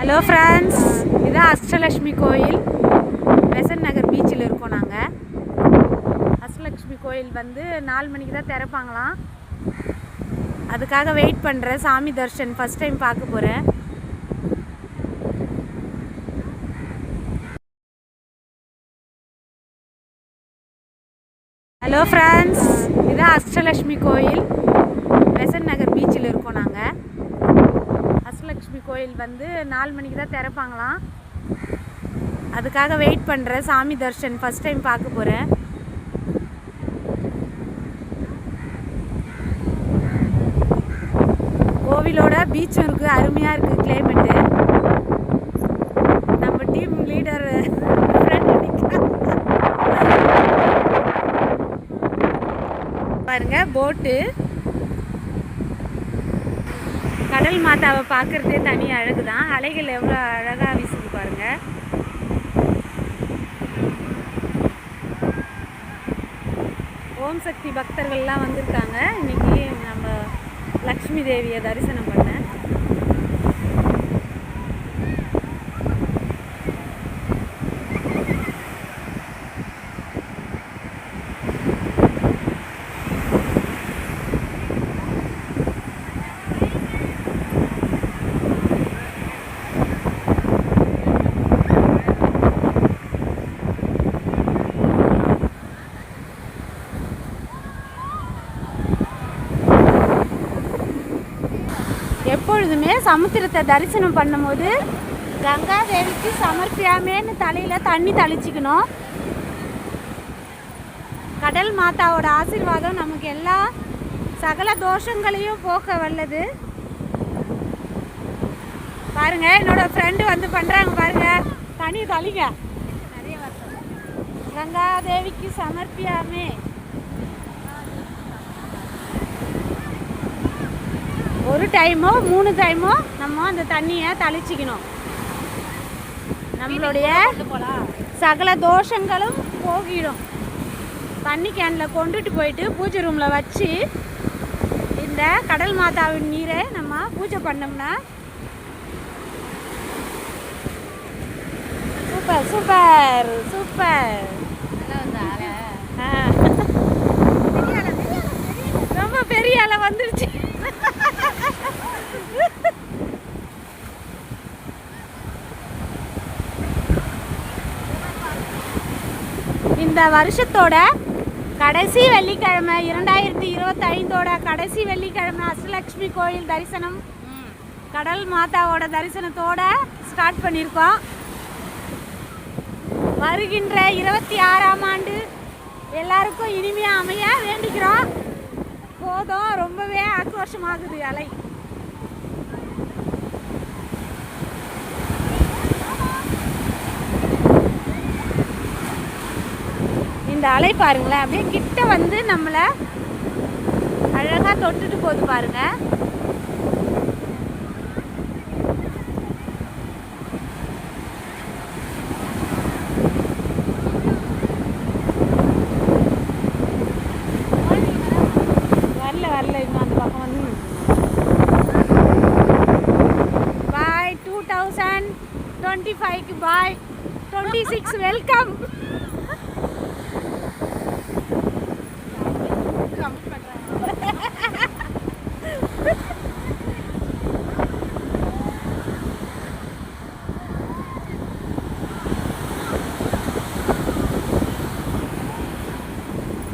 Hello friends இதுதான் அஷ்டலக்ஷ்மி கோயில். பெசன் நகர் பீச்சில் இருக்கோம் நாங்கள் அஷ்டலக்ஷ்மி கோயில் வந்து நாலு மணிக்கு தான் திறப்பாங்களாம். அதுக்காக வெயிட் பண்ணுறேன் சாமி தர்ஷன் ஃபஸ்ட் டைம் பார்க்க போகிறேன் ஹலோ ஃப்ரெண்ட்ஸ் இதுதான் அஷ்டலக்ஷ்மி கோயில். பெசன் நகர் பீச்சில் இருக்கோம் நாங்கள் அஷ்டலக்ஷ்மி கோயில் வந்து நாலு மணிக்கு தான் திறப்பாங்களாம். அதுக்காக வெயிட் பண்ணுறேன் சாமி தர்ஷன் ஃபஸ்ட் டைம் பார்க்க போகிறேன் கோவிலோட பீச்சும் இருக்குது அருமையாக இருக்குது கிளைமேட்டு நம்ம டீம் லீடர் பாருங்க போட்டு கடல் மாதாவை பார்க்கறதே தனி அழகு தான். அலைகள் எவ்வளோ அழகாக வீசுது பாருங்கள் ஓம் சக்தி பக்தர்கள்லாம் வந்திருக்காங்க. இன்றைக்கி நம்ம லக்ஷ்மி தேவியை தரிசனம் பண்ண. எப்பொழுதுமே சமுத்திரத்தை தரிசனம் பண்ணும்போது கங்கா தேவிக்கு சமர்ப்பியாமேன்னு தலையில் தண்ணி தெளிச்சிக்கணும். கடல் மாதாவோட ஆசீர்வாதம் நமக்கு எல்லா சகல தோஷங்களையும் போக்க வல்லது. பாருங்க என்னோட ஃப்ரெண்டு வந்து பண்ணுறாங்க பாருங்க. தண்ணி வருஷம் கங்கா தேவிக்கு சமர்ப்பியாமே. ஒரு டைமோ மூணு டைமோ நம்ம அந்த தண்ணியை தெளிச்சிக்கணும். நம்மளுடைய சகல தோஷங்களும் போகிடும். தண்ணி கேனில் கொண்டுட்டு போயிட்டு பூஜை ரூமில் வச்சு இந்த கடல் மாதாவின் நீரை நம்ம பூஜை பண்ணோம்னா சூப்பர் சூப்பர் சூப்பர். ரொம்ப பெரிய அலை வந்துருச்சு. இந்த வருஷத்தோட கடைசி வெள்ளிக்கிழமை இரண்டாயிரத்தி இருபத்தைந்தோட கடைசி வெள்ளிக்கிழமை அஷ்டலக்ஷ்மி கோயில் தரிசனம். கடல் மாதாவோட தரிசனத்தோட ஸ்டார்ட் பண்ணியிருக்கோம். வருகின்ற இருபத்தி ஆறாம் ஆண்டு எல்லாருக்கும் இனிமையாக அமைய வேண்டிக்கிறோம். போதும் ரொம்பவே ஆக்ரோஷமாகுது அலை. இந்த அலை பாருங்களேன். அப்படியே கிட்ட வந்து நம்மளை அழகாக தொட்டுட்டு போகுது பாருங்க. வரல வரல. அந்த பக்கம் பாய் டூ தௌசண்ட் டுவெண்ட்டி ஃபைவ்க்கு பாய் டுவெண்ட்டி சிக்ஸ் வெல்கம்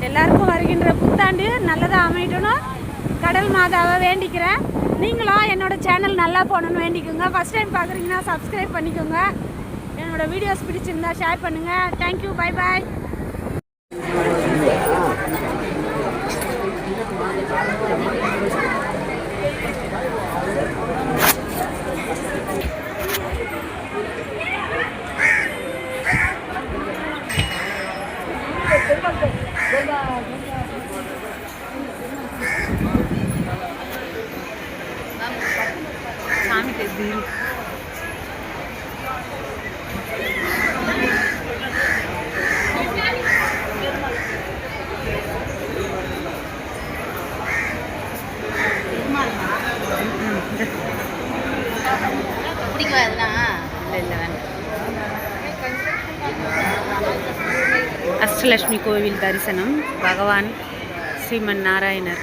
எல்லாருக்கும் வருகின்ற புத்தாண்டு நல்லதாக அமையட்டணும் கடல் மாதாவை வேண்டிக்கிறேன். நீங்களும் என்னோடய சேனல் நல்லா போகணுன்னு வேண்டிக்கோங்க. ஃபஸ்ட் டைம் பார்க்குறீங்கன்னா சப்ஸ்கிரைப் பண்ணிக்கோங்க. என்னோடய வீடியோஸ் பிடிச்சிருந்தா ஷேர் பண்ணுங்கள் தேங்க்யூ பை பாய் के दिल அஷ்டலட்சுமி கோவில் தரிசனம் பகவான் ஸ்ரீமன் நாராயணர்.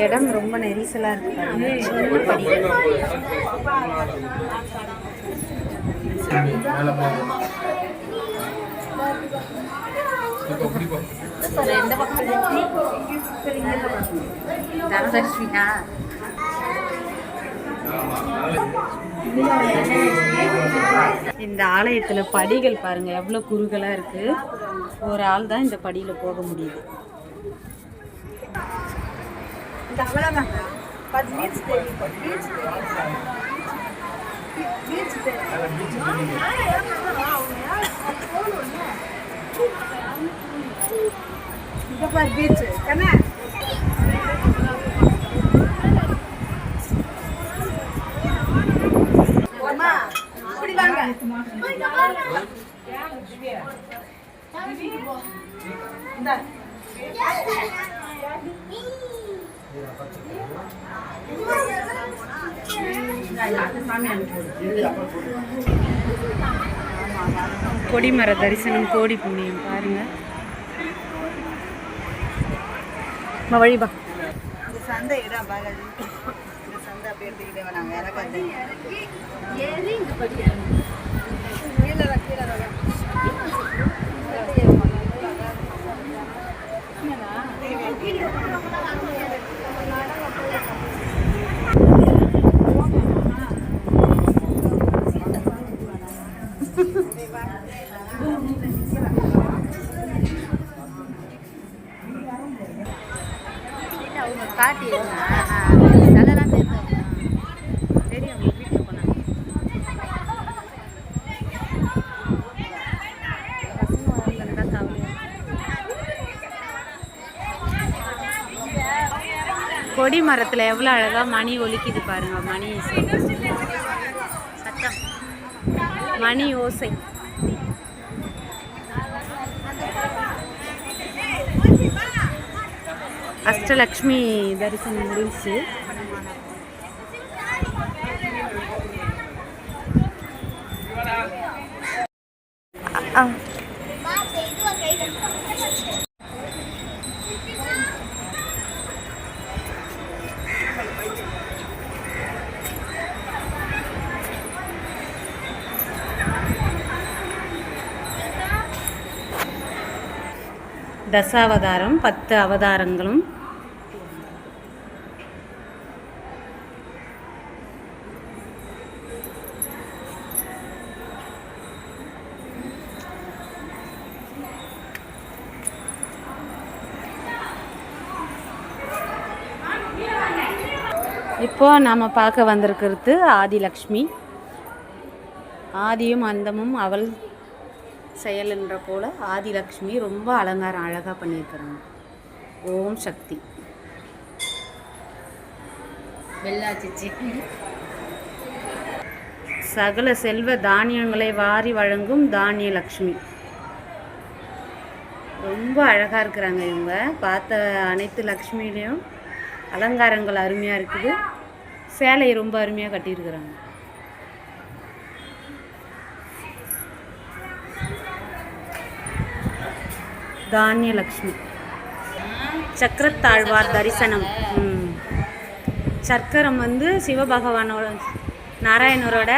இடம் ரொம்ப நெரிசலாக இருக்கு பாருங்க. சின்ன படி. தனலட்சுமியா இந்த ஆலயத்துல படிகள் பாருங்க எவ்வளவு குறுகலா இருக்கு ஒரு ஆள் தான் இந்த படியில போக முடியுது அவ்வளோதாங்க பத்து பீச் தெரியும் பீச் பீச் தெரியும் பீச் கண்ணா கொடிமர தரிசனம் கோடி புண்ணியம். பாருங்க. வழிபா இந்த சந்தை இடம் பாலாஜி இந்த சந்தை அப்படியே எடுத்துக்கிட்டே வராங்க. இறக்காது காட்டி அதெல்லாம் தெரியும் வீட்டில் போனாங்க தான் கவலையா கொடி மரத்தில் எவ்வளோ அழகாக மணி ஒலிக்குது பாருங்கள் மணி சத்தம். மணி ஓசை. அஷ்டலக்ஷ்மி தரிசனம் முடிஞ்சு தசாவதாரம் பத்து அவதாரங்களும் இப்போ நாம் பார்க்க வந்திருக்கிறது ஆதிலக்ஷ்மி. ஆதியும் அந்தமும் அவள் செயல்ன்ற போல ஆதிலக்ஷ்மி ரொம்ப அலங்காரம் அழகாக பண்ணியிருக்கிறாங்க. ஓம் சக்தி. வெள்ளாச்சிச்சி. சகல செல்வ தானியங்களை வாரி வழங்கும் தானிய லக்ஷ்மி ரொம்ப அழகாக இருக்கிறாங்க இவங்க. பார்த்த அனைத்து லக்ஷ்மிலையும் அலங்காரங்கள் அருமையாக இருக்குது. சேலையை ரொம்ப அருமையாக கட்டியிருக்கிறாங்க. தானியலக்ஷ்மி. சக்கரத்தாழ்வார் தரிசனம். சர்க்கரம் சக்கரம் வந்து சிவபகவானோட நாராயணரோட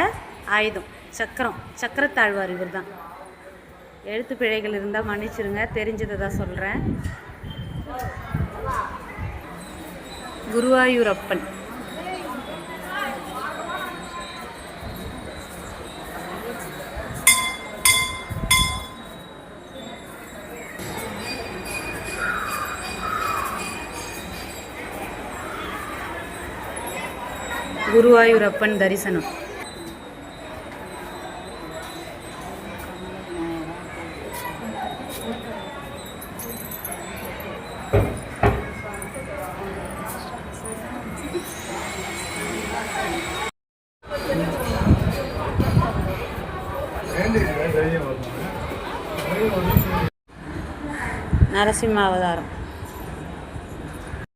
ஆயுதம். சக்கரம் சக்கரத்தாழ்வார் இவர் தான் எழுத்து பிழைகள் இருந்தால் மன்னிச்சிருங்க தெரிஞ்சதை தான் சொல்கிறேன் குருவாயூரப்பன். குருவாயூரப்பன் தரிசனம். நரசிம்ம அவதாரம்.